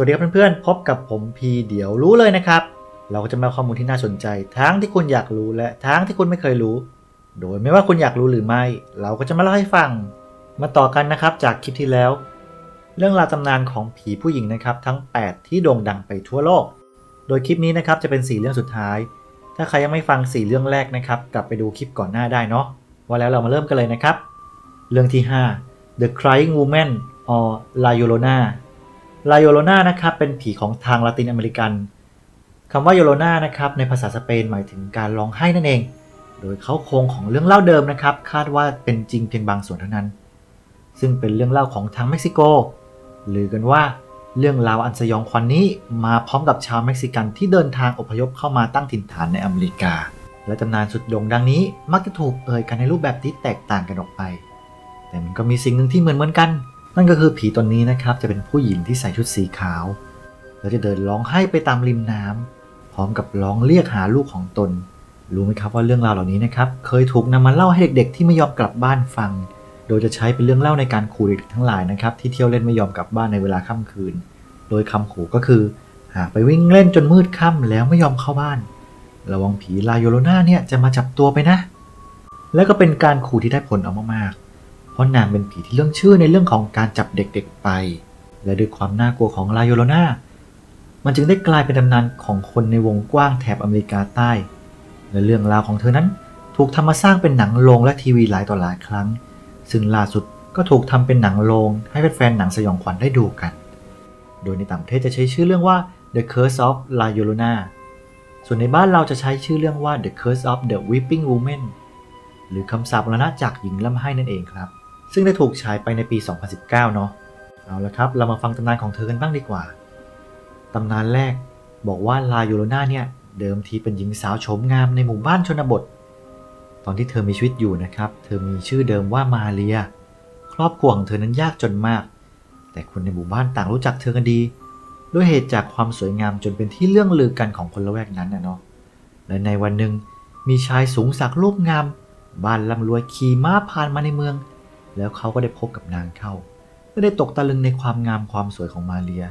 สวัสดีครับเพื่อนๆ พบกับผมพีเดี๋ยวรู้เลยนะครับ เราก็จะมาข้อมูลที่น่าสนใจ ทั้งที่คุณอยากรู้และทั้งที่คุณไม่เคยรู้ โดยไม่ว่าคุณอยากรู้หรือไม่ เราก็จะมาเล่าให้ฟัง มาต่อกันนะครับจากคลิปที่แล้ว เรื่องราวตำนานของผีผู้หญิงนะครับ ทั้ง 8 ที่โด่งดังไปทั่วโลก โดยคลิปนี้นะครับจะเป็น 4 เรื่องสุดท้าย ถ้าใครยังไม่ฟัง 4 เรื่องแรกนะครับกลับไปดูคลิปก่อนหน้าได้เนาะว่าแล้วเรามาเริ่มกันเลยนะครับ เรื่องที่ 5 The Crying Woman or La Llorona ลาโยโลนานะครับเป็นผีของทางละตินอเมริกันคำว่าโยโลนานะครับในภาษาสเปนหมายถึงการร้องไห้นั่นเอง โดยเขาโครงของเรื่องเล่าเดิมนะครับ คาดว่าเป็นจริงเพียงบางส่วนเท่านั้น ซึ่งเป็นเรื่องเล่าของทางเม็กซิโกหรือกันว่าเรื่องราวอันสยองขวัญนนี้มาพร้อมกับชาวเม็กซิกันที่เดินทางอพยพเข้ามาตั้งถิ่นฐานในอเมริกา และตำนานสุดโด่งดังนี้มักจะถูกเอ่ยกันในรูปแบบที่แตกต่างกันออกไป แต่มันก็มีสิ่งหนึ่งที่เหมือนเหมือนกัน นั่นก็คือผีตนนี้นะครับจะเป็นผู้หญิงที่ใส่ชุดสีขาว แล้วจะเดินร้องไห้ไปตามริมน้ำพร้อมกับร้องเรียกหาลูกของตน รู้ไหมครับว่าเรื่องราวเหล่านี้นะครับเคยถูกนำมาเล่าให้เด็กๆ ที่ไม่ยอมกลับบ้านฟัง โดยจะใช้เป็นเรื่องเล่าในการขู่เด็กทั้งหลายนะครับที่เที่ยวเล่นไม่ยอมกลับบ้านในเวลาค่ำคืน โดยคำขู่ก็คือหากไปวิ่งเล่นจนมืดค่ำแล้วไม่ยอมเข้าบ้าน ระวังผีลายโยโลนาเนี่ยจะมาจับตัวไปนะ แล้วก็เป็นการขู่ที่ได้ผลเอามากๆ ราะนางเป็นผีที่เรื่องชื่อในเรื่องของการจับเด็กๆไป และด้วยความน่ากลัวของลาโยโลนามันจึงได้กลายเป็นตำนานของคนในวงกว้างแถบอเมริกาใต้ และเรื่องราวของเธอนั้นถูกทำมาสร้างเป็นหนังโรงและทีวีหลายต่อหลายครั้ง ซึ่งล่าสุดก็ถูกทำเป็นหนังโรงให้แฟนๆหนังสยองขวัญได้ดูกัน โดยในต่างประเทศจะใช้ชื่อเรื่องว่า The Curse of La Llorona ส่วนในบ้านเราจะใช้ชื่อเรื่องว่า The Curse of the Weeping Woman หรือคำสาปมรณะจากหญิงล่ำไห้นั่นเองครับ ซึ่งได้ถูกฉายไปในปี 2019 เนาะเอาละครับ เรามาฟังตำนานของเธอกันบ้างดีกว่า ตำนานแรกบอกว่าลาโยโลนาเนี่ย เดิมทีเป็นหญิงสาวโฉมงามในหมู่บ้านชนบท ตอนที่เธอมีชีวิตอยู่นะครับ เธอมีชื่อเดิมว่ามาเรีย ครอบครัวของเธอนั้นยากจนมาก แต่คนในหมู่บ้านต่างรู้จักเธอกันดี ด้วยเหตุจากความสวยงามจนเป็นที่เรื่องลือกันของคนละแวกนั้นนะเนาะ และในวันหนึ่งมีชายสูงสักรูปงาม บ้านร่ำรวยขี่ม้าผ่านมาในเมือง แล้วเขาก็ได้พบกับนางเข้าและได้ตกตะลึงในความงามความสวยของมาเรีย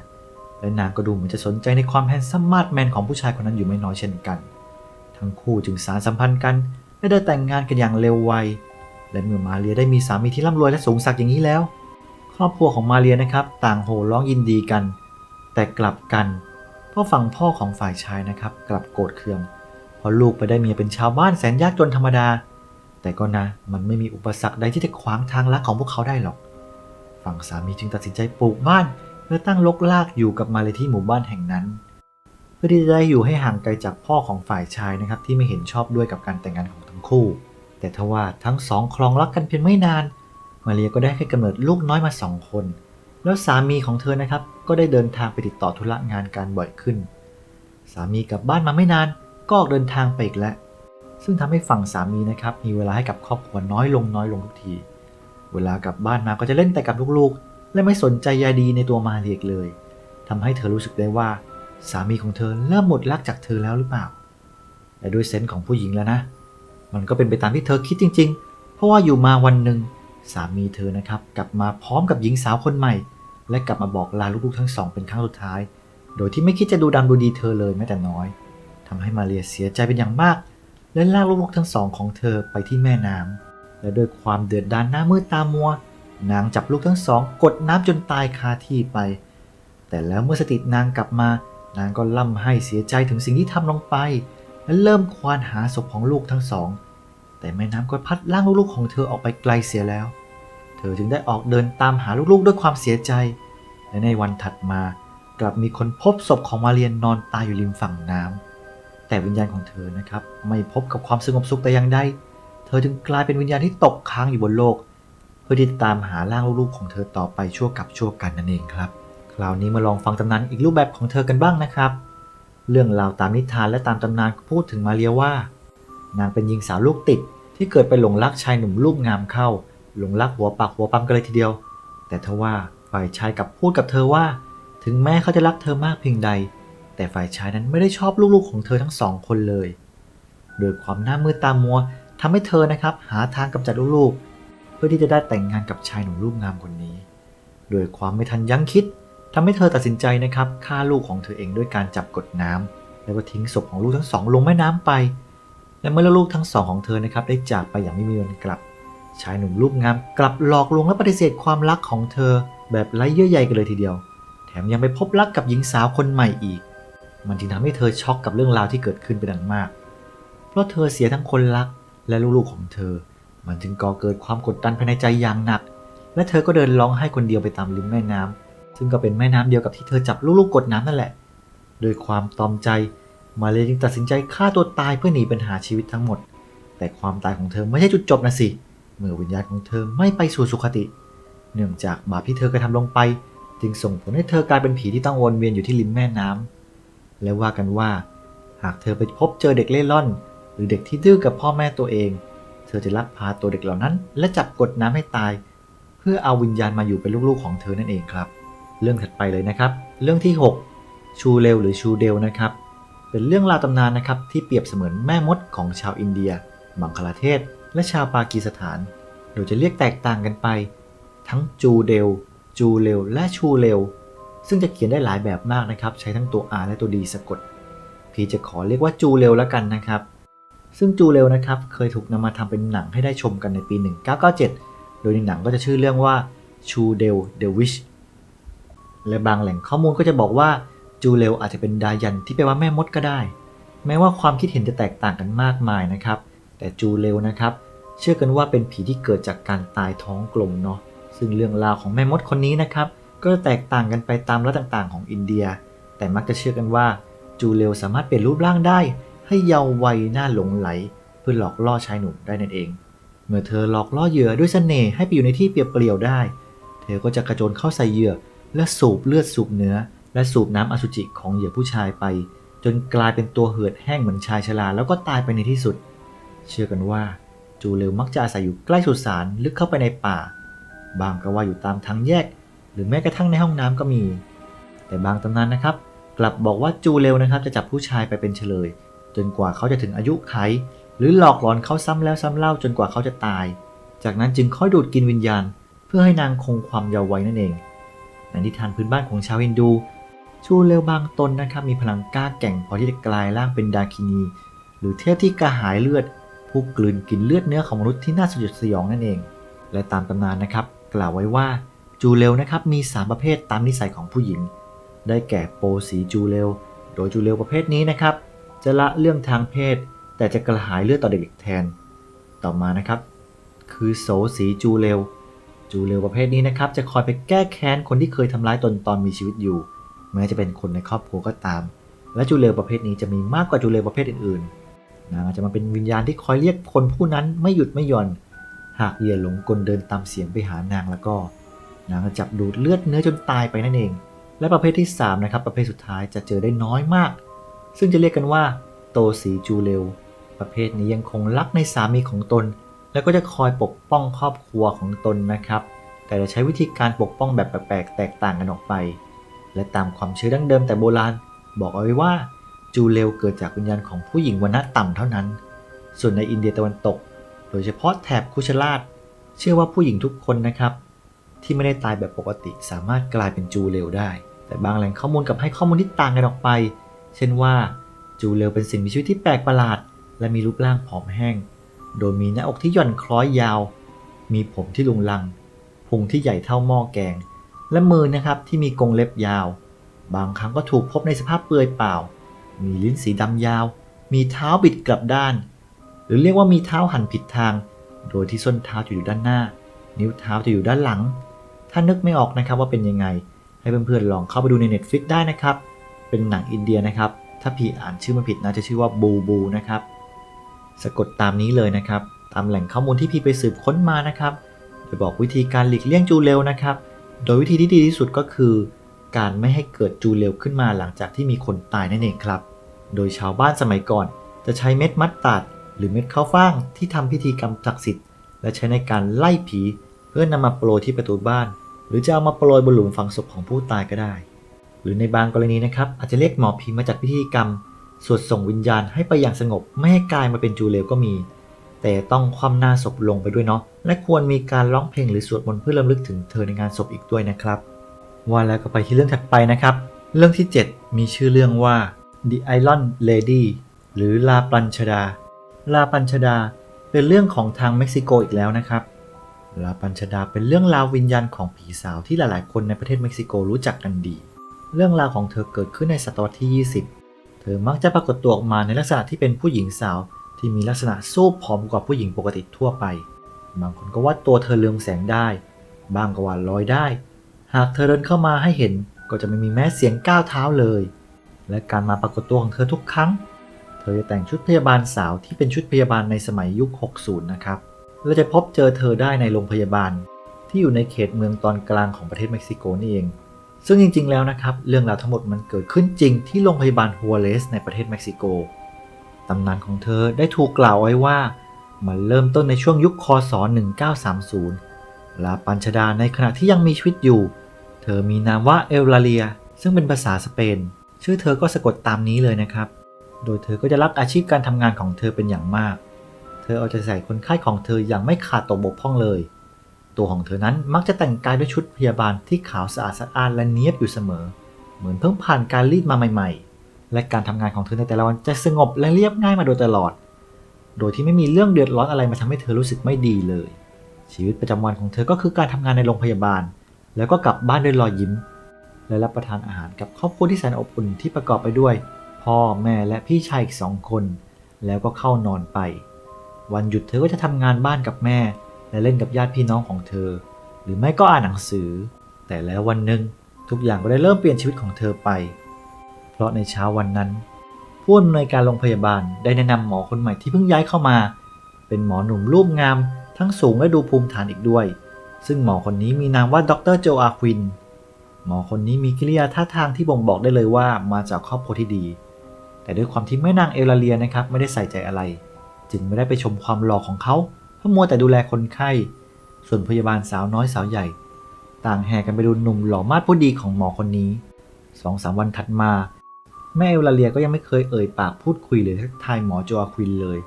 และนางก็ดูเหมือนจะสนใจในความแฮนซัมมาดแมนของผู้ชายคนนั้นอยู่ไม่น้อยเช่นกัน ทั้งคู่จึงสารสัมพันธ์กันและได้แต่งงานกันอย่างเร็วไวและเมื่อมาเรียได้มีสามีที่ร่ำรวยและสูงสักดิ์อย่างนี้แล้ว ครอบครัวของมาเรียนะครับ ต่างโห่ร้องยินดีกัน แต่กลับกันเพราะฝั่งพ่อของฝ่ายชายนะครับ กลับโกรธเคืองเพราะลูกไปได้เมียเป็นชาวบ้านแสนยากจนธรรมดา แต่ก็นะมันไม่มีอุปสรรคใดที่จะขวางทางรักของพวกเขาได้หรอก ฝั่งสามีจึงตัดสินใจปลูกบ้านและตั้งลกลากอยู่กับมาเลยที่หมู่บ้านแห่งนั้น เพื่อที่จะได้อยู่ให้ห่างไกลจากพ่อของฝ่ายชายนะครับที่ไม่เห็นชอบด้วยกับการแต่งงานของทั้งคู่ แต่ทว่าทั้งสองครองรักกันเพียงไม่นาน มาเรียก็ได้ให้กำเนิดลูกน้อยมาสองคน แล้วสามีของเธอนะครับก็ได้เดินทางไปติดต่อธุระงานการบ่อยขึ้น สามีกลับบ้านมาไม่นานก็ออกเดินทางไปอีกแล้ว ซึ่งทำให้ฝั่งสามีนะครับมีเวลาให้กับครอบครัวน้อยลงน้อยลงทุกที เวลากลับบ้านมาก็จะเล่นแต่กับลูกๆ และไม่สนใจใยดีในตัวมาเรียอีกเลยทำให้เธอรู้สึกได้ว่า สามีของเธอเริ่มหมดรักจากเธอแล้วหรือเปล่าและด้วยเซนส์ของผู้หญิงแล้วนะ มันก็เป็นไปตามที่เธอคิดจริง ๆ เพราะว่าอยู่มาวันหนึ่งสามีเธอนะครับกลับมาพร้อมกับหญิงสาวคนใหม่ และกลับมาบอกลาลูกๆทั้งสองเป็นครั้งสุดท้าย โดยที่ไม่คิดจะดูดำดูดีเธอเลยแม้แต่น้อยทำให้มาเรียเสียใจเป็นอย่างมาก และลากลูกทั้งสองของเธอไปที่แม่น้ำและด้วยความเดือดดาลหน้ามืดตามัวนางจับลูกทั้งสองกดน้ำจนตายคาที่ไป แต่แล้วเมื่อสตินางกลับมา นางก็ล่ำให้เสียใจถึงสิ่งที่ทำลงไป และเริ่มควานหาศพของลูกทั้งสอง แต่แม่น้ำก็พัดล่างลูกๆของเธอออกไปไกลเสียแล้ว เธอจึงได้ออกเดินตามหาลูกๆด้วยความเสียใจ และในวันถัดมากลับมีคนพบศพของมาเรียนนอนตายอยู่ริมฝั่งน้ำ แต่วิญญาณของเธอนะครับไม่พบกับความสงบสุขแต่อย่างใด เธอจึงกลายเป็นวิญญาณที่ตกค้างอยู่บนโลก เพื่อที่จะตามหาร่างลูกๆของเธอต่อไปชั่วกับชั่วกันนั่นเองครับ คราวนี้มาลองฟังตำนานอีกรูปแบบของเธอกันบ้างนะครับ เรื่องราวตามนิทานและตามตำนานพูดถึงมาเรียว่า นางเป็นหญิงสาวลูกติดที่เกิดไปหลงรักชายหนุ่มรูปงามเข้า หลงรักหัวปากหัวปั๊มกันเลยทีเดียว แต่ทว่าฝ่ายชายกลับพูดกับเธอว่า ถึงแม้เขาจะรักเธอมากเพียงใด แต่ฝ่ายชายนั้นไม่ได้ชอบลูกๆของเธอทั้งสองคนเลย โดยความหน้ามืดตามัวทำให้เธอนะครับหาทางกำจัดลูกๆ เพื่อที่จะได้แต่งงานกับชายหนุ่มรูปงามคนนี้ โดยความไม่ทันยั้งคิดททำให้เธอตัดสินใจนะครับฆ่าลูกของเธอเองด้วยการจับกดน้ำแล้วก็ทิ้งศพของลูกทั้งสองลงแม่น้ำไป และเมื่อลูกทั้งสองของเธอนะครับได้จากไปอย่างไม่มีวันกลับ ชายหนุ่มรูปงามกลับหลอกลวงและปฏิเสธความรักของเธอ แบบไร้เยื่อใยกันเลยทีเดียว แถมยังไปพบรักกับหญิงสาวคนใหม่อีก มันจึงทำให้เธอช็อกกับเรื่องราวที่เกิดขึ้นเป็นอย่างมาก เพราะเธอเสียทั้งคนรักและลูกๆของเธอ มันจึงก่อเกิดความกดดันภายในใจอย่างหนัก และเธอก็เดินร้องไห้คนเดียวไปตามริมแม่น้ำซึ่งก็เป็นแม่น้ำเดียวกับที่เธอจับลูกๆกดน้ำนั่นแหละ โดยความตอมใจมาเลยจึงตัดสินใจฆ่าตัวตายเพื่อหนีปัญหาชีวิตทั้งหมด แต่ความตายของเธอไม่ใช่จุดจบนะสิ เมื่อวิญญาณของเธอไม่ไปสู่สุคติ เนื่องจากบาปที่เธอกระทำลงไป จึงส่งผลให้เธอกลายเป็นผีที่ต้องวนเวียนอยู่ที่ริมแม่น้ำ และว่ากันว่า หากเธอไปพบเจอเด็กเล่ร่อน หรือเด็กที่ดื้อกับพ่อแม่ตัวเอง เธอจะลักพาตัวเด็กเหล่านั้น และจับกดน้ำให้ตาย เพื่อเอาวิญญาณมาอยู่เป็นลูกๆของเธอนั่นเองครับ เรื่องถัดไปเลยนะครับ เรื่องที่ 6 ชูเลวหรือชูเดลนะครับ เป็นเรื่องราวตำนานนะครับที่เปรียบเสมือนแม่มดของชาวอินเดีย บังคลาเทศ และชาวปากีสถาน โดยจะเรียกแตกต่างกันไป ทั้งจูเดล จูเลวและชูเลว ซึ่งจะเขียนได้หลายแบบมากนะครับ ใช้ทั้งตัว R และตัว D สะกด พี่จะขอเรียกว่าจูเรลแล้วกันนะครับ ซึ่งจูเรลนะครับเคยถูกนำมาทำเป็นหนังให้ได้ชมกันในปี 1997 โดยในหนังก็จะชื่อเรื่องว่าชูเดลเดวิชและบางแหล่งข้อมูลก็จะบอกว่าจูเรลอาจจะเป็นดายันที่แปลว่าแม่มดก็ได้ แม้ว่าความคิดเห็นจะแตกต่างกันมากมายนะครับ แต่จูเรลนะครับ เชื่อกันว่าเป็นผีที่เกิดจากการตายท้องกลมเนาะซึ่งเรื่องราวของแม่มดคนนี้นะครับ ก็จะแตกต่างกันไปตามรัฐต่างๆ ของอินเดีย แต่มักจะเชื่อกันว่า จูเลวสามารถเปลี่ยนรูปร่างได้ ให้เยาว์วัยน่าหลงไหล เพื่อหลอกล่อชายหนุ่มได้นั่นเอง เมื่อเธอหลอกล่อเหยื่อด้วยเสน่ห์ให้ไปอยู่ในที่เปรียวได้ เธอก็จะกระโจนเข้าใส่เหยื่อ และสูบเลือดสูบเนื้อ และสูบน้ำอสุจิของเหยื่อผู้ชายไป จนกลายเป็นตัวเหือดแห้งเหมือนชายชราแล้วก็ตายไปในที่สุด เชื่อกันว่าจูเลวมักจะอาศัยอยู่ใกล้สุสานลึกเข้าไปในป่า บางก็ว่าอยู่ตามทางแยก รือแม้กระทั่งในห้องน้ำก็มี แต่บางตำนานนะครับ กลับบอกว่าจูเลวนะครับ จะจับผู้ชายไปเป็นเฉลย จนกว่าเขาจะถึงอายุไข หรือหลอกหลอนเขาซ้ำแล้วซ้ำเล่าจนกว่าเขาจะตาย จากนั้นจึงค่อยดูดกินวิญญาณ เพื่อให้นางคงความเยาว์วัยนั่นเองในนิทานพื้นบ้านของชาวฮินดูชูเลวบางตนนะครับมีพลังกล้าแก่งพอที่จะกลายร่างเป็นดาคินี หรือเทพที่กระหายเลือด ผู้กลืนกินเลือดเนื้อของมนุษย์ที่น่าสยดสยองนั่นเอง และตามตำนานนะครับ กล่าวไว้ว่า จูเลวนะครับมี 3 ประเภทตามนิสัยของผู้หญิง ได้แก่โปสีจูเลวโดยจูเลวประเภทนี้นะครับ จะละเรื่องทางเพศ แต่จะกระหายเลือดต่อเด็กๆแทน ต่อมานะครับ คือโสสีจูเลวจูเลวประเภทนี้นะครับจะคอยไปแก้แค้นคนที่เคยทำร้ายตนตอนมีชีวิตอยู่ แม้จะเป็นคนในครอบครัวก็ตาม และจูเลวประเภทนี้จะมีมากกว่าจูเลวประเภทอื่นๆนางอาจจะมาเป็นวิญญาณที่คอยเรียกคนผู้นั้นไม่หยุดไม่หย่อน หากเหยื่อหลงกลเดินตามเสียงไปหานางแล้วก็ นางจะจับดูดเลือดเนื้อจนตายไปนั่นเอง และประเภทที่3นะครับประเภทสุดท้ายจะเจอได้น้อยมาก ซึ่งจะเรียกกันว่าโตสีจูเลวประเภทนี้ยังคงรักในสามีของตน แล้วก็จะคอยปกป้องครอบครัวของตนนะครับ แต่จะใช้วิธีการปกป้องแบบแปลกๆแตกต่างกันออกไป และตามความเชื่อดั้งเดิมแต่โบราณ บอกเอาไว้ว่าจูเลวเกิดจากวิญญาณของผู้หญิงวรรณะต่ำเท่านั้น ส่วนในอินเดียตะวันตก โดยเฉพาะแถบคุชราช เชื่อว่าผู้หญิงทุกคนนะครับ ที่ไม่ได้ตายแบบปกติ สามารถกลายเป็นจูเลวได้ แต่บางแหล่งข้อมูลกับให้ข้อมูลที่ต่างกันออกไป เช่นว่าจูเลวเป็นสิ่งมีชีวิตที่แปลกประหลาด และมีรูปร่างผอมแห้ง โดยมีหน้าอกที่หย่อนคล้อยยาว มีผมที่ลุงลัง พุงที่ใหญ่เท่าหม้อแกง และมือนะครับที่มีกรงเล็บยาว บางครั้งก็ถูกพบในสภาพเปลือยเปล่า มีลิ้นสีดำยาว มีเท้าบิดกลับด้าน หรือเรียกว่ามีเท้าหันผิดทาง โดยที่ส้นเท้าจะอยู่ด้านหน้า นิ้วเท้าจะอยู่ด้านหลัง ถ้านึกไม่ออกนะครับว่าเป็นยังไง ให้เพื่อนๆลองเข้าไปดูใน Netflix ได้นะครับ เป็นหนังอินเดียนะครับ ถ้าพี่อ่านชื่อไมาผิดนะจะชื่อว่าบูบูนะครับ สะกดตามนี้เลยนะครับ ตามแหล่งข้อมูลที่พี่ไปสืบค้นมานะครับ จะบอกวิธีการหลีกเลี่ยงจูเลวนะครับ โดยวิธีที่ดีที่สุดก็คือ การไม่ให้เกิดจูเลวขึ้นมาหลังจากที่มีคนตายนั่นเองครับ โดยชาวบ้านสมัยก่อน จะใช้เม็ดมัดตัดหรือเม็ดข้าวฟ่างที่ทำพิธีกรรมศักดิ์สิทธิ์และใช้ในการไล่ผี พื่อนำมาโปรยที่ประตูบ้าน หรือจะเอามาโปรยบนหลุมฝังศพของผู้ตายก็ได้ หรือในบางกรณีนะครับอาจจะเรียกหมอผีมาจัดพิธีกรรม สวดส่งวิญญาณให้ไปอย่างสงบ ไม่ให้กลายมาเป็นจูเลวก็มี แต่ต้องคว่ำหน้าศพลงไปด้วยเนาะและควรมีการร้องเพลงหรือสวดมนต์เพื่อรำลึกถึงเธอในงานศพอีกด้วยนะครับว่าแล้วก็ไปที่เรื่องถัดไปนะครับ เรื่องที่ 7 มีชื่อเรื่องว่า The Iron Lady หรือลาปัญชดา ลาปัญชดาเป็นเรื่องของทางเม็กซิโกอีกแล้วนะครับ ลาปัญชดาเป็นเรื่องราววิญญาณของผีสาวที่หลาย ๆ คนในประเทศเม็กซิโกรู้จักกันดี เรื่องราวของเธอเกิดขึ้นในศตวรรษที่ 20 เธอมักจะปรากฏตัวออกมาในลักษณะที่เป็นผู้หญิงสาว ที่มีลักษณะสู้ผอมกว่าผู้หญิงปกติทั่วไป บางคนก็ว่าตัวเธอเรืองแสงได้ บางก็ว่าลอยได้ หากเธอเดินเข้ามาให้เห็นก็จะไม่มีแม้เสียงก้าวเท้าเลย และการมาปรากฏตัวของเธอทุกครั้ง เธอจะแต่งชุดพยาบาลสาวที่เป็นชุดพยาบาลในสมัยยุค 60 นะครับ เราจะพบเจอเธอได้ในโรงพยาบาล ที่อยู่ในเขตเมืองตอนกลางของประเทศเม็กซิโกนี่เอง ซึ่งจริง ๆ แล้วนะครับ เรื่องราวทั้งหมดมันเกิดขึ้นจริงที่โรงพยาบาลฮัวเลสในประเทศเม็กซิโก ตำนานของเธอได้ถูกกล่าวไว้ว่ามันเริ่มต้นในช่วงยุคคศ 1930 ลาปัญชดาในขณะที่ยังมีชีวิตอยู่ เธอมีนามว่าเอลลาเลีย ซึ่งเป็นภาษาสเปน ชื่อเธอก็สะกดตามนี้เลยนะครับ โดยเธอก็จะรักอาชีพการทำงานของเธอเป็นอย่างมาก เธอเอาใจใส่คนไข้ของเธออย่างไม่ขาดตกบกพร่องเลย ตัวของเธอนั้นมักจะแต่งกายด้วยชุดพยาบาลที่ขาวสะอาดสะอ้านและเนียบอยู่เสมอ เหมือนเพิ่งผ่านการรีดมาใหม่ ๆ และการทำงานของเธอในแต่ละวันจะสงบและเรียบง่ายมาโดยตลอด โดยที่ไม่มีเรื่องเดือดร้อนอะไรมาทำให้เธอรู้สึกไม่ดีเลย ชีวิตประจำวันของเธอก็คือการทำงานในโรงพยาบาล แล้วก็กลับบ้านด้วยรอยยิ้ม และรับประทานอาหารกับครอบครัวที่แสนอบอุ่นที่ประกอบไปด้วย พ่อแม่และพี่ชายอีกสองคน แล้วก็เข้านอนไป วันหยุดเธอก็จะทำงานบ้านกับแม่ และเล่นกับญาติพี่น้องของเธอ หรือไม่ก็อ่านหนังสือ แต่แล้ววันหนึ่งทุกอย่างก็ได้เริ่มเปลี่ยนชีวิตของเธอไป เพราะในเช้าวันนั้น ผู้อำนวยการโรงพยาบาลได้แนะนำหมอคนใหม่ที่เพิ่งย้ายเข้ามา เป็นหมอหนุ่มรูปงาม ทั้งสูงและดูภูมิฐานอีกด้วย ซึ่งหมอคนนี้มีนามว่าดรโจอาควิน หมอคนนี้มีกิริยาท่าทางที่บ่งบอกได้เลยว่ามาจากครอบครัวที่ดี แต่ด้วยความที่แม่นางเอลาเลียนะครับไม่ได้ใส่ใจอะไร จึงไม่ได้ไปชมความหล่อของเขาเพราะมัวแต่ดูแลคนไข้ ส่วนพยาบาลสาวน้อยสาวใหญ่ ต่างแห่กันไปดูหนุ่มหล่อมาดผู้ดีของหมอคนนี้สองสามวันถัดมา แม่เอลาเลียก็ยังไม่เคยเอ่ยปากพูดคุยหรือทักทายหมอโจอาควินเลย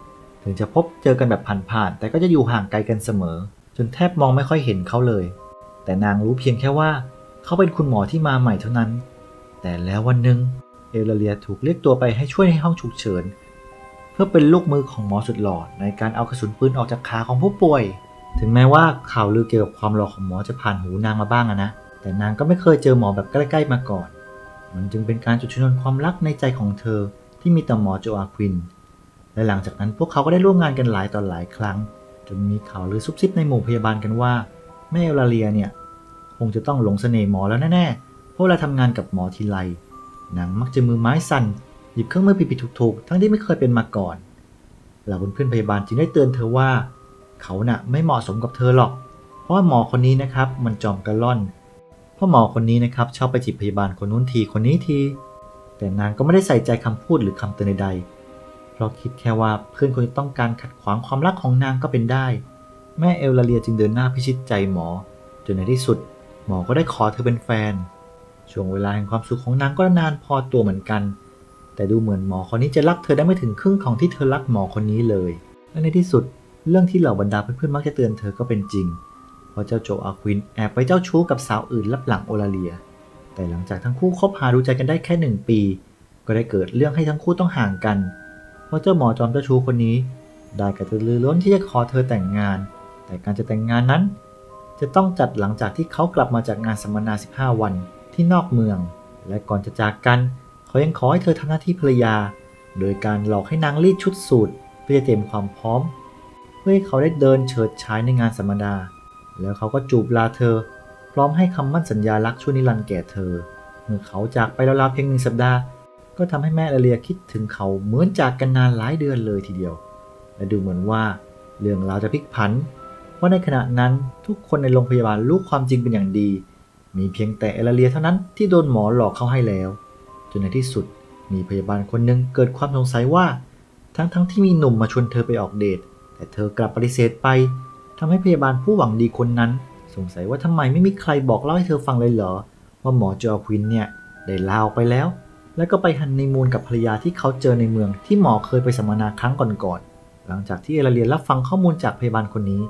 ถึงจะพบเจอกันแบบผ่านๆแต่ก็จะอยู่ห่างไกลกันเสมอ จนแทบมองไม่ค่อยเห็นเขาเลย แต่นางรู้เพียงแค่ว่า เขาเป็นคุณหมอที่มาใหม่เท่านั้น แต่แล้ววันหนึ่งเอลาเลียถูกเรียกตัวไปให้ช่วยในห้องฉุกเฉิน พื่อเป็นลูกมือของหมอสุดหล่อในการเอากระสุนปืนออกจากขาของผู้ป่วย ถึงแม้ว่าข่าวลือเกี่ยวกับความหล่อของหมอจะผ่านหูนางมาบ้างนะ แต่นางก็ไม่เคยเจอหมอแบบใกล้ๆมาก่อน มันจึงเป็นการจุดชนวนความรักในใจของเธอที่มีต่อหมอโจอาควิน และหลังจากนั้นพวกเขาก็ได้ร่วมงานกันหลายต่อหลายครั้ง จนมีข่าวลือซุบซิบในหมู่พยาบาลกันว่าแม่เอลาเลียเนี่ยคงจะต้องหลงเสน่ห์หมอแล้วแน่ๆเพราะเวลาทำงานกับหมอทีไรนางมักจะมือไม้สั่น หยิบเครื่องมือผิดๆถูกๆ ทั้งที่ไม่เคยเป็นมาก่อนเหล่าเพื่อนๆพยาบาลจึงได้เตือนเธอว่า เขาน่ะไม่เหมาะสมกับเธอหรอก เพราะหมอคนนี้นะครับมันจอมกระล่อนเพราะหมอคนนี้นะครับชอบไปจีบพยาบาลคนนู้นทีคนนี้ที แต่นางก็ไม่ได้ใส่ใจคำพูดหรือคำเตือนใดๆเพราะคิดแค่ว่าเพื่อนคนที่ต้องการขัดขวางความรักของนางก็เป็นได้ แม่เอลลาเลียจึงเดินหน้าพิชิตใจหมอ จนในที่สุด หมอก็ได้ขอเธอเป็นแฟน ช่วงเวลาแห่งความสุขของนางก็นานพอตัวเหมือนกัน แต่ดูเหมือนหมอคนนี้จะรักเธอได้ไม่ถึงครึ่งของที่เธอรักหมอคนนี้เลย และในที่สุดเรื่องที่เหล่าบรรดาเพื่อนๆมักจะเตือนเธอก็เป็นจริง เพราะเจ้าโจอาควินแอบไปเจ้าชู้กับสาวอื่นรับหลังโอลาเลีย แต่หลังจากทั้งคู่คบหาดูใจกันได้แค่หนึ่งปี ก็ได้เกิดเรื่องให้ทั้งคู่ต้องห่างกัน เพราะเจ้าหมอจอมเจ้าชู้คนนี้ ได้กระตือรือร้นที่จะขอเธอแต่งงาน แต่การจะแต่งงานนั้น จะต้องจัดหลังจากที่เขากลับมาจากงานสัมมนา 15 วันที่นอกเมือง และก่อนจะจากกันเขายังขอให้เธอทำหน้าที่ภรรยา โดยการหลอกให้นางรีดชุดสูทเพื่อเตรียมความพร้อม เพื่อให้เขาได้เดินเฉิดฉายในงานสัมมนา แล้วเขาก็จูบลาเธอ พร้อมให้คำมั่นสัญญารักชั่วนิรันดร์แก่เธอ เมื่อเขาจากไปราวๆเพียงหนึ่งสัปดาห์ ก็ทำให้แม่เอเลียคิดถึงเขาเหมือนจากกันนานหลายเดือนเลยทีเดียว และดูเหมือนว่าเรื่องราวจะพลิกผันเพราะในขณะนั้นทุกคนในโรงพยาบาลรู้ความจริงเป็นอย่างดี มีเพียงแต่เอลเลียเท่านั้นที่โดนหมอหลอกเข้าให้แล้ว จนในที่สุดมีพยาบาลคนหนึ่งเกิดความสงสัยว่า ทั้งๆทที่มีหนุ่มมาชวนเธอไปออกเดท แต่เธอกลับปฏิเสธไปทำให้พยาบาลผู้หวังดีคนนั้น สงสัยว่าทำไมไม่มีใครบอกเล่าให้เธอฟังเลยเหรอ ว่าหมอจอควินเนี่ยได้ลาออกไปแล้ว แล้วก็ไปฮันนีมูนกับภรรยาที่เขาเจอในเมืองที่หมอเคยไปสัมมนาครั้งก่อนๆ หลังจากที่เอลเลียรับฟังข้อมูลจากพยาบาลคนนี้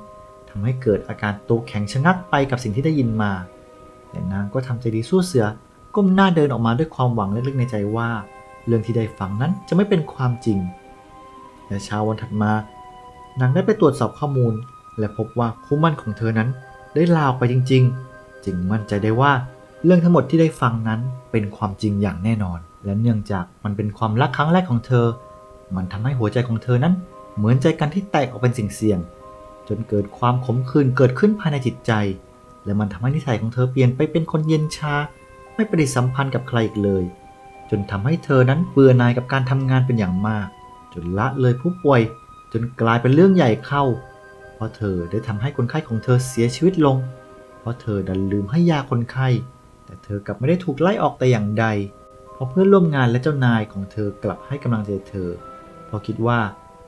ทำให้เกิดอาการตัวแข็งชะงักไปกับสิ่งที่ได้ยินมา แต่นางก็ทำใจดีสู้เสือ ก้มหน้าเดินออกมาด้วยความหวังเล็กๆในใจว่า เรื่องที่ได้ฟังนั้นจะไม่เป็นความจริง และเช้าวันถัดมานางได้ไปตรวจสอบข้อมูล และพบว่าคู่มั่นของเธอนั้นได้ลาออกไปจริง ๆ จึงมั่นใจได้ว่าเรื่องทั้งหมดที่ได้ฟังนั้นเป็นความจริงอย่างแน่นอน และเนื่องจากมันเป็นความรักครั้งแรกของเธอ มันทำให้หัวใจของเธอนั้น เหมือนใจกันที่แตกออกเป็นสิ่งเสี่ยง จนเกิดความขมขื่นเกิดขึ้นภายในจิตใจ และมันทำให้นิสัยของเธอเปลี่ยนไปเป็นคนเย็นชา ไม่ปฏิสัมพันธ์กับใครอีกเลย จนทำให้เธอนั้นเบื่อหน่ายกับการทำงานเป็นอย่างมาก จนละเลยผู้ป่วย จนกลายเป็นเรื่องใหญ่เข้า เพราะเธอได้ทำให้คนไข้ของเธอเสียชีวิตลง เพราะเธอดันลืมให้ยาคนไข้ แต่เธอกลับไม่ได้ถูกไล่ออกแต่อย่างใด เพราะเพื่อนร่วมงานและเจ้านายของเธอกลับให้กำลังใจเธอ เพราะคิดว่า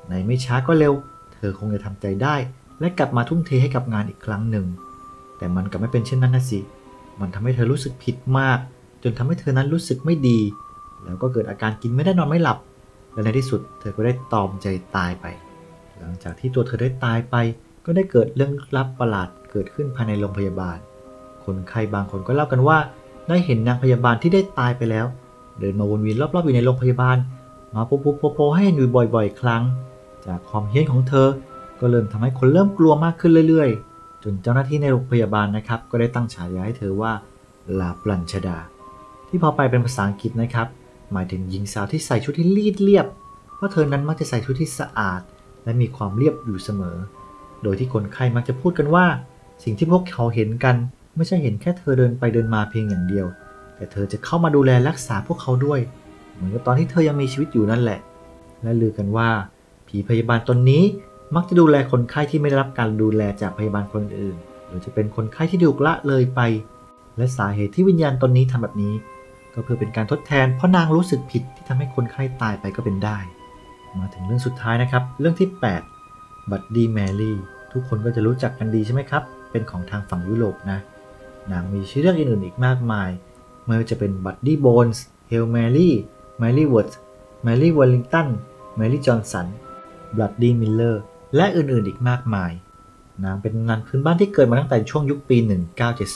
ในไม่ช้าก็เร็ว เธอคงจะทำใจได้ และกลับมาทุ่มเทให้กับงานอีกครั้งหนึ่ง แต่มันกลับไม่เป็นเช่นนั้นนะสิ มันทำให้เธอรู้สึกผิดมาก จนทำให้เธอนั้นรู้สึกไม่ดี แล้วก็เกิดอาการกินไม่ได้นอนไม่หลับ และในที่สุดเธอก็ได้ตอมใจตายไป หลังจากที่ตัวเธอได้ตายไป ก็ได้เกิดเรื่องลับประหลาดเกิดขึ้นภายในโรงพยาบาล คนไข้บางคนก็เล่ากันว่า ได้เห็นนางพยาบาลที่ได้ตายไปแล้ว เดินมาวนเวียนรอบๆอยู่ในโรงพยาบาล มาปุ๊บปุ๊บโผล่ๆให้เห็นอยู่บ่อย ๆ ครั้ง จากความเฮี้ยนของเธอ ก็เริ่มทำให้คนเริ่มกลัวมากขึ้นเรื่อยๆ จนเจ้าหน้าที่ในโรงพยาบาลนะครับ ก็ได้ตั้งฉายาให้เธอว่าลาปลัญชดา ที่พอไปเป็นภาษาอังกฤษนะครับ หมายถึงหญิงสาวที่ใส่ชุดที่รีดเรียบ เพราะเธอนั้นมักจะใส่ชุดที่สะอาด และมีความเรียบอยู่เสมอ โดยที่คนไข้มักจะพูดกันว่า สิ่งที่พวกเขาเห็นกันไม่ใช่เห็นแค่เธอเดินไปเดินมาเพียงอย่างเดียว แต่เธอจะเข้ามาดูแลรักษาพวกเขาด้วย เหมือนกับตอนที่เธอยังมีชีวิตอยู่นั่นแหละ และลือกันว่า ผีพยาบาลตนนี้ มักจะดูแลคนไข้ที่ไม่ได้รับการดูแลจากพยาบาลคนอื่น หรือจะเป็นคนไข้ที่ถูกละเลยไป และสาเหตุที่วิญญาณตนนี้ทำแบบนี้ ก็เพื่อเป็นการทดแทน เพราะนางรู้สึกผิดที่ทำให้คนไข้ตายไปก็เป็นได้ มาถึงเรื่องสุดท้ายนะครับ เรื่องที่ 8 บัดดี้แมรี่ ทุกคนก็จะรู้จักกันดีใช่ไหมครับ เป็นของทางฝั่งยุโรปนะ นางมีชื่อเรียกอื่นๆอีกมากมาย ไม่ว่าจะเป็นบัดดี้โบนส์เฮลแมรี่แมรี่เวิร์ดแมรี่วอลลิงตันแมรี่จอห์นสันบัดดี้มิลเลอร์ และอื่นๆอีกมากมายนางเป็นตำนานพื้นบ้านที่เกิดมาตั้งแต่ช่วงยุคปี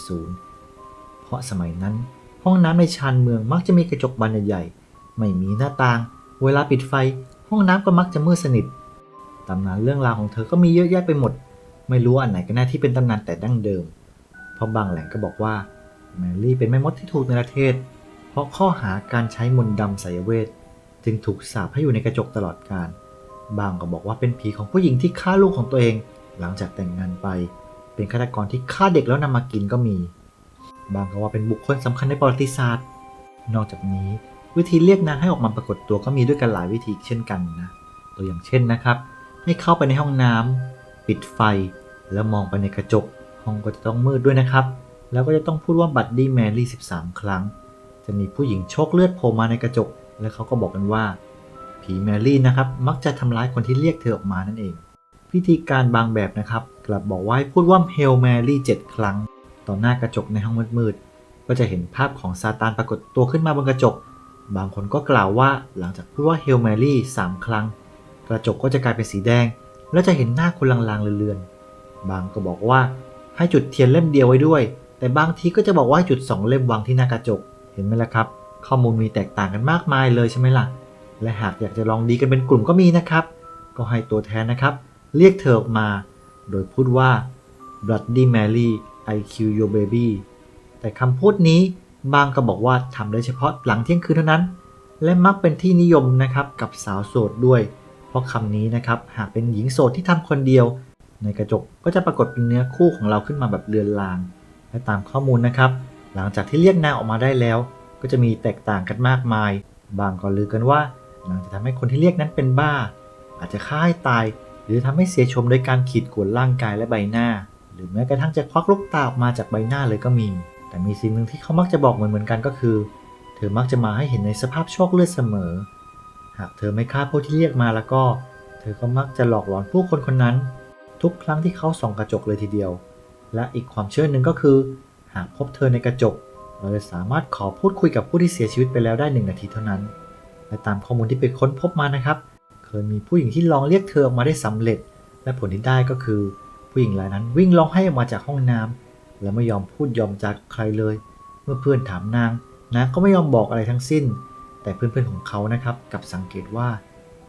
1970 เพราะสมัยนั้น ห้องน้ำในชานเมืองมักจะมีกระจกบานใหญ่ๆ ไม่มีหน้าต่าง เวลาปิดไฟ ห้องน้ำก็มักจะมืดสนิท ตำนานเรื่องราวของเธอก็มีเยอะแยะไปหมด ไม่รู้อันไหนกันแน่ที่เป็นตำนานแต่ดั้งเดิม เพราะบางแหล่งก็บอกว่าแมรี่เป็นแม่มดที่ถูกในประเทศ เพราะข้อหาการใช้มนต์ดำไสยเวท จึงถูกสาปให้อยู่ในกระจกตลอดกาล บางก็บอกว่าเป็นผีของผู้หญิงที่ฆ่าลูกของตัวเอง หลังจากแต่งงานไป เป็นฆาตกรที่ฆ่าเด็กแล้วนำมากินก็มี บางก็ว่าเป็นบุคคลสำคัญในประวัติศาสตร์ นอกจากนี้วิธีเรียกนางให้ออกมาปรากฏตัวก็มีด้วยกันหลายวิธีเช่นกันนะ ตัวอย่างเช่นนะครับ ให้เข้าไปในห้องน้ำปิดไฟ แล้วมองไปในกระจก ห้องก็จะต้องมืดด้วยนะครับ แล้วก็จะต้องพูดว่าบัดดี้แมรี่13 ครั้ง จะมีผู้หญิงโชคเลือดโผล่มาในกระจก และเขาก็บอกกันว่า ผีแมรี่นะครับ มักจะทำร้ายคนที่เรียกเธอออกมานั่นเอง พิธีการบางแบบนะครับ กลับบอกว่าให้พูดว่าเฮลแมรี่7ครั้ง ต่อหน้ากระจกในห้องมืดๆก็จะเห็นภาพของซาตานปรากฏตัวขึ้นมาบนกระจก บางคนก็กล่าวว่าหลังจากพูดว่าเฮลแมรี่3ครั้ง กระจกก็จะกลายเป็นสีแดง และจะเห็นหน้าคนลางๆเลือนๆบางก็บอกว่าให้จุดเทียนเล่มเดียวไว้ด้วย แต่บางทีก็จะบอกว่าจุด 2 เล่มวางที่หน้ากระจกเห็นไหมล่ะครับ ข้อมูลมีแตกต่างกันมากมายเลยใช่ไหมล่ะ และหากอยากจะลองดีกันเป็นกลุ่มก็มีนะครับ ก็ให้ตัวแทนนะครับ เรียกเธอออกมา โดยพูดว่า Bloody Mary I kill your baby แต่คำพูดนี้บางก็บอกว่าทำได้เฉพาะหลังเที่ยงคืนเท่านั้น และมักเป็นที่นิยมนะครับกับสาวโสดด้วย เพราะคำนี้นะครับหากเป็นหญิงโสดที่ทำคนเดียว ในกระจกก็จะปรากฏเป็นเนื้อคู่ของเราขึ้นมาแบบเลือนลาง และตามข้อมูลนะครับ หลังจากที่เรียกนางออกมาได้แล้ว ก็จะมีแตกต่างกันมากมาย บางก็ลือกันว่า นางจะทำให้คนที่เรียกนั้นเป็นบ้า อาจจะฆ่าให้ตาย หรือทำให้เสียชมโดยการขีดข่วนร่างกายและใบหน้า หรือแม้กระทั่งจะควักลูกตาออกมาจากใบหน้าเลยก็มี แต่มีสิ่งหนึ่งที่เขามักจะบอกเหมือนๆกันก็คือ เธอมักจะมาให้เห็นในสภาพโชคเลือดเสมอ หากเธอไม่ฆ่าผู้ที่เรียกมาแล้วก็ เธอก็มักจะหลอกหลอนผู้คนคนนั้น ทุกครั้งที่เขาส่องกระจกเลยทีเดียว และอีกความเชื่อหนึ่งก็คือ หากพบเธอในกระจกเราจะสามารถขอพูดคุยกับผู้ที่เสียชีวิตไปแล้วได้หนึ่งนาทีเท่านั้น และตามข้อมูลที่ไปค้นพบมานะครับ เคยมีผู้หญิงที่ลองเรียกเธอออกมาได้สำเร็จ และผลที่ได้ก็คือ ผู้หญิงรายนั้นวิ่งร้องไห้ออกมาจากห้องน้ำและไม่ยอมพูดยอมจากใครเลย เมื่อเพื่อนถามนางนางก็ไม่ยอมบอกอะไรทั้งสิ้น แต่เพื่อนๆของเขานะครับกลับสังเกตว่า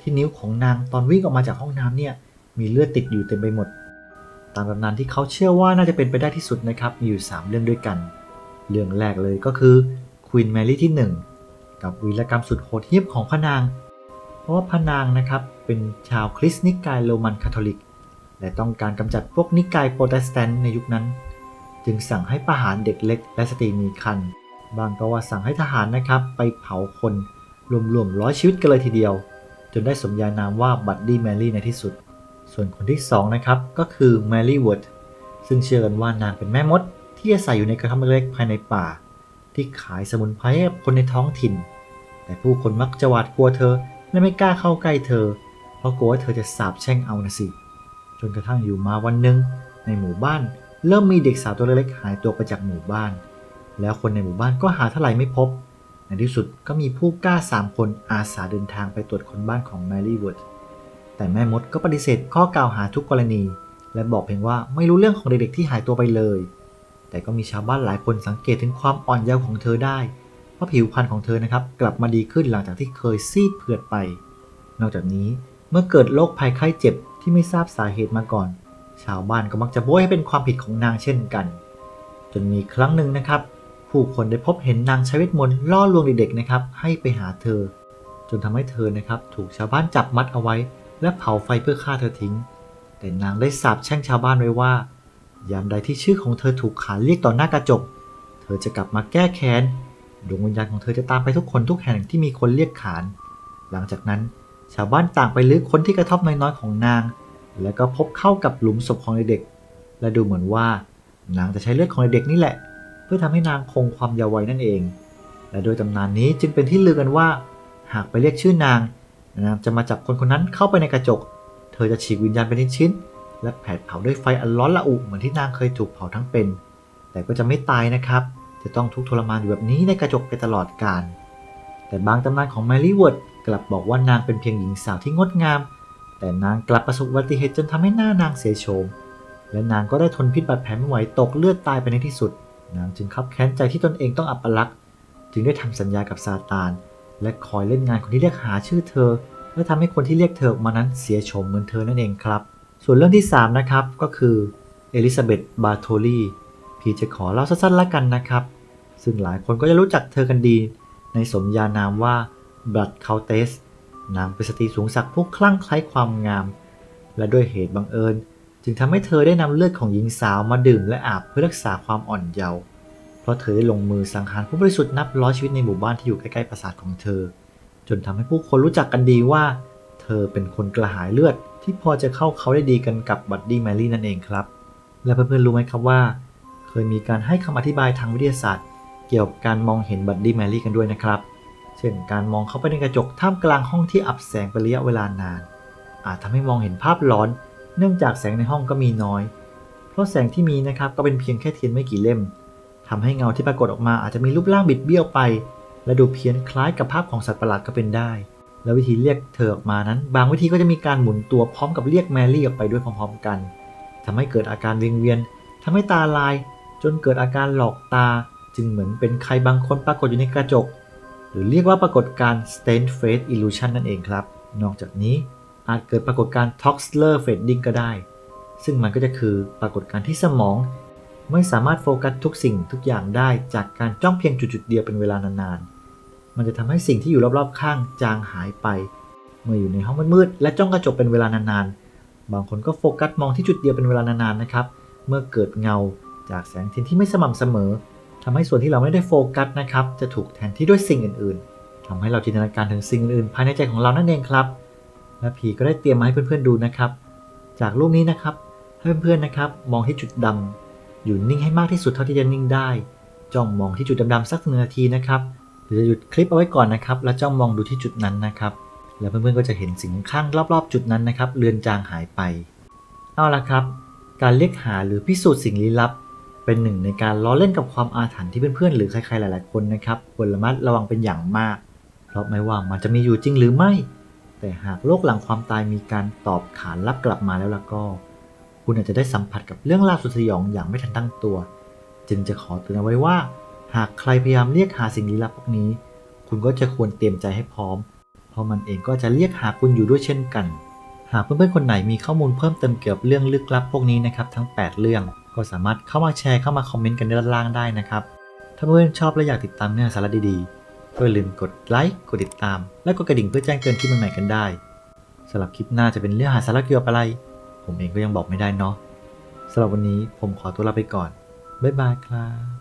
ที่นิ้วของนางตอนวิ่งออกมาจากห้องน้ำเนี่ยมีเลือดติดอยู่เต็มไปหมด ตามตำนานที่เขาเชื่อว่าน่าจะเป็นไปได้ที่สุดนะครับมีอยู่ 3 เรื่องด้วยกัน เรื่องแรกเลยก็คือควีนแมรี่ที่ 1 กับวีรกรรมสุดโหดเหี้ยมของพระนาง เพราะว่าพระนางนะครับเป็นชาวคริสต์นิกายโรมันคาทอลิก และต้องการกำจัดพวกนิกายโปรเตสแตนต์ในยุคนั้น จึงสั่งให้ประหารเด็กเล็กและสตรีมีครรภ์บางก็ว่าสั่งให้ทหารนะครับไปเผาคนรวมๆร้อยชีวิตกันเลยทีเดียว จนได้สมญานามว่าบัดดี้แมรี่ในที่สุด ส่วนคนที่สองนะครับก็คือแมรี่เวิร์ดซึ่งเชื่อกันว่านางเป็นแม่มดที่อาศัยอยู่ในกระท่อมเล็กภายในป่า ที่ขายสมุนไพรให้กับคนในท้องถิ่น แต่ผู้คนมักจะหวาดกลัวเธอและไม่กล้าเข้าใกล้เธอ เพราะกลัวว่าเธอจะสาบแช่งเอานะสิ จนกระทั่งอยู่มาวันหนึ่งในหมู่บ้าน เริ่มมีเด็กสาวตัวเล็กๆหายตัวไปจากหมู่บ้าน แล้วคนในหมู่บ้านก็หาเท่าไหร่ไม่พบ ในที่สุดก็มีผู้กล้าสามคนอาสาเดินทางไปตรวจคนบ้านของแมรี่วิร์ดแต่แม่มดก็ปฏิเสธข้อกล่าวหาทุกกรณี และบอกเพียงว่าไม่รู้เรื่องของเด็กๆที่หายตัวไปเลย แต่ก็มีชาวบ้านหลายคนสังเกตถึงความอ่อนเยาว์ของเธอได้เพราะผิวพรรณของเธอนะครับ กลับมาดีขึ้นหลังจากที่เคยซีดเผือดไป นอกจากนี้เมื่อเกิดโรคภัยไข้เจ็บที่ไม่ทราบสาเหตุมาก่อน ชาวบ้านก็มักจะโบยให้เป็นความผิดของนางเช่นกัน จนมีครั้งหนึ่งนะครับ ผู้คนได้พบเห็นนางใช้เวทมนต์ล่อลวงเด็กๆนะครับ ให้ไปหาเธอ จนทำให้เธอนะครับถูกชาวบ้านจับมัดเอาไว้ และเผาไฟเพื่อฆ่าเธอทิ้ง แต่นางได้สาปแช่งชาวบ้านไว้ว่า ยามใดที่ชื่อของเธอถูกขานเรียกต่อหน้ากระจก เธอจะกลับมาแก้แค้น ดวงวิญญาณของเธอจะตามไปทุกคนทุกแห่งที่มีคนเรียกขาน หลังจากนั้นชาวบ้านต่างไปลื้อค้นที่กระท่อมน้อยๆของนาง แล้วก็พบเข้ากับหลุมศพของเด็ก และดูเหมือนว่านางจะใช้เลือดของเด็กนี่แหละ เพื่อทำให้นางคงความเยาว์วัยนั่นเอง และโดยตำนานนี้จึงเป็นที่ลือกันว่า หากไปเรียกชื่อนางนางจะมาจับคนคนนั้นเข้าไปในกระจก เธอจะฉีกวิญญาณเป็นชิ้น และแผดเผาด้วยไฟอันร้อนระอุเหมือนที่นางเคยถูกเผาทั้งเป็น แต่ก็จะไม่ตายนะครับ จะต้องทุกทรมานอยู่แบบนี้ในกระจกไปตลอดกาลแต่บางตำนานของแมรี่เวิร์ดกลับบอกว่านางเป็นเพียงหญิงสาวที่งดงาม แต่นางกลับประสบอุบัติเหตุจนทำให้หน้านางเสียโฉมและนางก็ได้ทนพิษบาดแผลไม่ไหวตกเลือดตายไปในที่สุด นางจึงคับแค้นใจที่ตนเองต้องอับปลักษณ์จึงได้ทำสัญญากับซาตาน และคอยเล่นงานคนที่เรียกหาชื่อเธอ และทำให้คนที่เรียกเธอออกมานั้นเสียโฉมเหมือนเธอนั่นเองครับ ส่วนเรื่องที่ 3 นะครับ ก็คือเอลิซาเบธบาโทลีพี่จะขอเล่าสั้นๆละกันนะครับ ซึ่งหลายคนก็จะรู้จักเธอกันดี ในสมญานามว่าบัตคาเตสนางเป็นสตรีสูงศักดิ์ผู้คลั่งไคล้ความงาม และด้วยเหตุบังเอิญ จึงทำให้เธอได้นำเลือดของหญิงสาวมาดื่มและอาบเพื่อรักษาความอ่อนเยาว์เพราะเธอได้ลงมือสังหารผู้บริสุทธิ์นับร้อยชีวิตในหมู่บ้านที่อยู่ใกล้ๆปราสาทของเธอ จนทำให้ผู้คนรู้จักกันดีว่า ธอเป็นคนกระหายเลือด ที่พอจะเข้าเขาได้ดีกันกับบัดดี้แมรี่นั่นเองครับ และเพื่อนๆรู้ไหมครับว่า เคยมีการให้คำอธิบายทางวิทยาศาสตร์ เกี่ยวกับการมองเห็นบัดดี้แมรี่กันด้วยนะครับ เช่นการมองเข้าไปในกระจกท่ามกลางห้องที่อับแสงเป็นระยะเวลานาน อาจทำให้มองเห็นภาพหลอน เนื่องจากแสงในห้องก็มีน้อย เพราะแสงที่มีนะครับก็เป็นเพียงแค่เทียนไม่กี่เล่มทำให้เงาที่ปรากฏออกมาอาจจะมีรูปร่างบิดเบี้ยวไป และดูเพี้ยนคล้ายกับภาพของสัตว์ประหลาดก็เป็นได้ และวิธีเรียกเธอออกมานั้น บางวิธีก็จะมีการหมุนตัวพร้อมกับเรียกแมรี่ออกไปด้วยพร้อมๆกันทำให้เกิดอาการวิงเวียนทำให้ตาลาย จนเกิดอาการหลอกตา จึงเหมือนเป็นใครบางคนปรากฏอยู่ในกระจก หรือเรียกว่าปรากฏการณ์ stained face illusion นั่นเองครับ นอกจากนี้อาจเกิดปรากฏการณ์ Toxler fading ก็ได้ ซึ่งมันก็จะคือปรากฏการณ์ที่สมอง ไม่สามารถโฟกัสทุกสิ่งทุกอย่างได้จากการจ้องเพียงจุดๆเดียวเป็นเวลานานๆ มันจะทำให้สิ่งที่อยู่รอบๆข้างจางหายไป เมื่ออยู่ในห้องมืดๆและจ้องกระจกเป็นเวลานานๆ บางคนก็โฟกัสมองที่จุดเดียวเป็นเวลานานๆนะครับ เมื่อเกิดเงาจากแสงเทียนที่ไม่สม่ำเสมอทำให้ส่วนที่เราไม่ได้โฟกัสนะครับ จะถูกแทนที่ด้วยสิ่งอื่นๆทำให้เราจินตนาการถึงสิ่งอื่นๆ ภายในใจของเรานั่นเองครับ และผีก็ได้เตรียมมาให้เพื่อนๆดูนะครับ จากรูปนี้นะครับให้เพื่อนๆนะครับ มองที่จุดดำอยู่นิ่งให้มากที่สุดเท่าที่จะนิ่งได้จ้องมองที่จุดดำๆสักหนึ่งนาทีนะครับ หรือจะหยุดคลิปเอาไว้ก่อนนะครับ แล้วจ้องมองดูที่จุดนั้นนะครับ แล้วเพื่อนๆก็จะเห็นสิ่งข้างรอบๆ จุดนั้นนะครับเลือนจางหายไป เอาละครับ การเรียกหาหรือพิสูจน์สิ่งลี้ลับ เป็นหนึ่งในการล้อเล่นกับความอาถรรพ์ที่เพื่อนๆหรือใครๆหลาย ๆคนนะครับควรระมัดระวังเป็นอย่างมาก เพราะไม่ว่ามันจะมีอยู่จริงหรือไม่ แต่หากโลกหลังความตายมีการตอบขานรับกลับมาแล้วล่ะก็ คุณอาจจะได้สัมผัสกับเรื่องราวสุดสยองอย่างไม่ทันตั้งตัว จึงจะขอเตือนเอาไว้ว่า หากใครพยายามเรียกหาสิ่งลี้ลับพวกนี้ คุณก็จะควรเตรียมใจให้พร้อม เพราะมันเองก็จะเรียกหาคุณอยู่ด้วยเช่นกัน หากเพื่อนๆคนไหนมีข้อมูลเพิ่มเติมเกี่ยวกับเรื่องลึกลับพวกนี้นะครับทั้ง 8 เรื่อง ก็สามารถเข้ามาแชร์เข้ามาคอมเมนต์กันด้านล่างได้นะครับ ถ้าเพื่อนๆชอบและอยากติดตามเนื้อสาระดีๆ ก็อย่าลืมกดไลค์กดติดตาม และกดกระดิ่งเพื่อแจ้งเตือนคลิปใหม่ๆกันได้สำหรับคลิปหน้าจะเป็นเรื่องหาสาระเกี่ยวกับอะไร ผมเองก็ยังบอกไม่ได้เนาะสำหรับวันนี้ผมขอตัวลาไปก่อนบ๊ายบายครับ